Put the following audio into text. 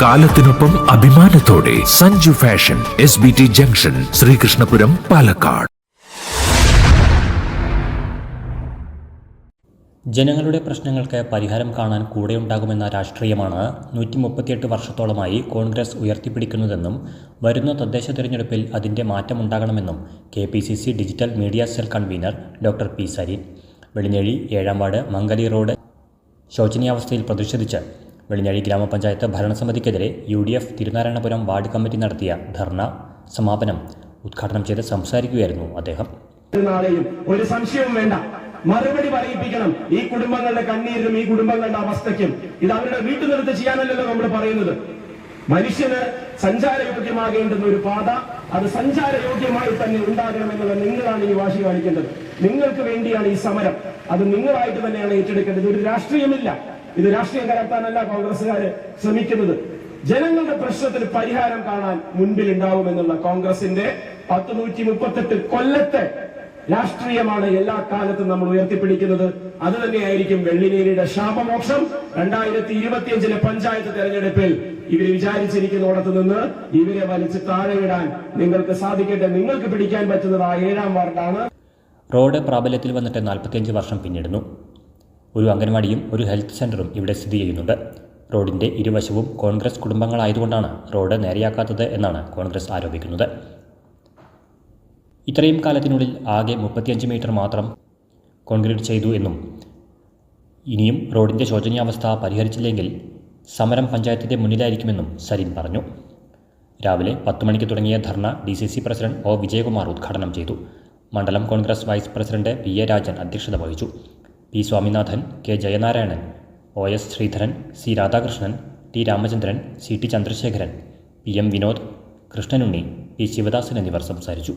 കാലത്തിനൊപ്പം അഭിമാനത്തോടെ Sanju fashion S B T junction Sreekrishnapuram Palakkad. ജനങ്ങളുടെ പ്രശ്നങ്ങൾക്ക് പരിഹാരം കാണാൻ കൂടെയുണ്ടാകുമെന്ന രാഷ്ട്രീയമാണ് നൂറ്റി മുപ്പത്തിയെട്ട് വർഷത്തോളമായി കോൺഗ്രസ് ഉയർത്തിപ്പിടിക്കുന്നതെന്നും വരുന്ന തദ്ദേശ തെരഞ്ഞെടുപ്പിൽ അതിന്റെ മാറ്റമുണ്ടാകണമെന്നും K P C C digital media cell convener doctor P Sarin. Vellinezhi ഏഴാം മംഗലി റോഡ് ശോചനീയാവസ്ഥയിൽ പ്രതിഷേധിച്ച് വെളിഞ്ഞഴി ഗ്രാമപഞ്ചായത്ത് ഭരണസമിതിക്കെതിരെ U D F Thirunarayanapuram ward committee നടത്തിയ ധർണ സമാപനം ഉദ്ഘാടനം ചെയ്ത് സംസാരിക്കുകയായിരുന്നു അദ്ദേഹം. ഒരു സംശയവും വേണ്ട. മറുപടി പറയിപ്പിക്കണം. ഈ കുടുംബങ്ങളുടെ കണ്ണീരിനും ഈ കുടുംബങ്ങളുടെ അവസ്ഥയ്ക്കും. ഇത് അവരുടെ വീട്ടിൽ നിർത്തി ചെയ്യാനല്ലല്ലോ നമ്മൾ പറയുന്നത്. മനുഷ്യന് സഞ്ചാരയോഗ്യമാകേണ്ടുന്ന ഒരു പാത അത് സഞ്ചാരയോഗ്യമായി തന്നെ ഉണ്ടാകണമെന്നുള്ള നിങ്ങളാണ് ഈ വാശി കാണിക്കേണ്ടത്. നിങ്ങൾക്ക് വേണ്ടിയാണ് ഈ സമരം. അത് നിങ്ങളായിട്ട് തന്നെയാണ് ഏറ്റെടുക്കേണ്ടത്. ഒരു രാഷ്ട്രീയമില്ല. ഇത് രാഷ്ട്രീയം കലർത്താനല്ല കോൺഗ്രസ്സുകാര് ശ്രമിക്കുന്നത്. ജനങ്ങളുടെ പ്രശ്നത്തിന് പരിഹാരം കാണാൻ മുൻപിൽ ഉണ്ടാവുമെന്നുള്ള കോൺഗ്രസിന്റെ പത്ത് നൂറ്റി മുപ്പത്തെട്ട് കൊല്ലത്തെ രാഷ്ട്രീയമാണ് എല്ലാ കാലത്തും നമ്മൾ ഉയർത്തിപ്പിടിക്കുന്നത്. അത് തന്നെയായിരിക്കും വെള്ളിനേരിയുടെ ശാപമോക്ഷം. രണ്ടായിരത്തി ഇരുപത്തിയഞ്ചിലെ പഞ്ചായത്ത് തെരഞ്ഞെടുപ്പിൽ ഇവർ വിചാരിച്ചിരിക്കുന്നിടത്ത് നിന്ന് ഇവരെ വലിച്ച് താഴെയിടാൻ നിങ്ങൾക്ക് സാധിക്കട്ടെ. നിങ്ങൾക്ക് പിടിക്കാൻ പറ്റുന്നത് ആ ഏഴാം വാർഡാണ്. റോഡ് പ്രാബല്യത്തിൽ വന്നിട്ട് നാൽപ്പത്തിയഞ്ച് വർഷം പിന്നിടുന്നു. ഒരു അംഗൻവാടിയും ഒരു ഹെൽത്ത് സെന്ററും ഇവിടെ സ്ഥിതി ചെയ്യുന്നുണ്ട്. റോഡിന്റെ ഇരുവശവും കോൺഗ്രസ് കുടുംബങ്ങളായതുകൊണ്ടാണ് റോഡ് നേരെയാക്കാത്തത് എന്നാണ് കോൺഗ്രസ് ആരോപിക്കുന്നത്. ഇത്രയും കാലത്തിനുള്ളിൽ ആകെ മുപ്പത്തിയഞ്ച് മീറ്റർ മാത്രം കോൺക്രീറ്റ് ചെയ്തു എന്നും ഇനിയും റോഡിന്റെ ശോചനീയാവസ്ഥ പരിഹരിച്ചില്ലെങ്കിൽ സമരം പഞ്ചായത്തിന്റെ മുന്നിലായിരിക്കുമെന്നും സരിൻ പറഞ്ഞു. രാവിലെ പത്ത് മണിക്ക് തുടങ്ങിയ dharna D C C president O. Vijayakumar ഉദ്ഘാടനം ചെയ്തു. മണ്ഡലം Congress vice president P. A. Rajan അധ്യക്ഷത വഹിച്ചു. P Swaminathan K Jayanarayanan O S Sreedharan C Radhakrishnan T Ramachandran C T Chandrasekharan P M Vinod Krishnanunni P Sivadasan എന്നിവർ സംസാരിച്ചു.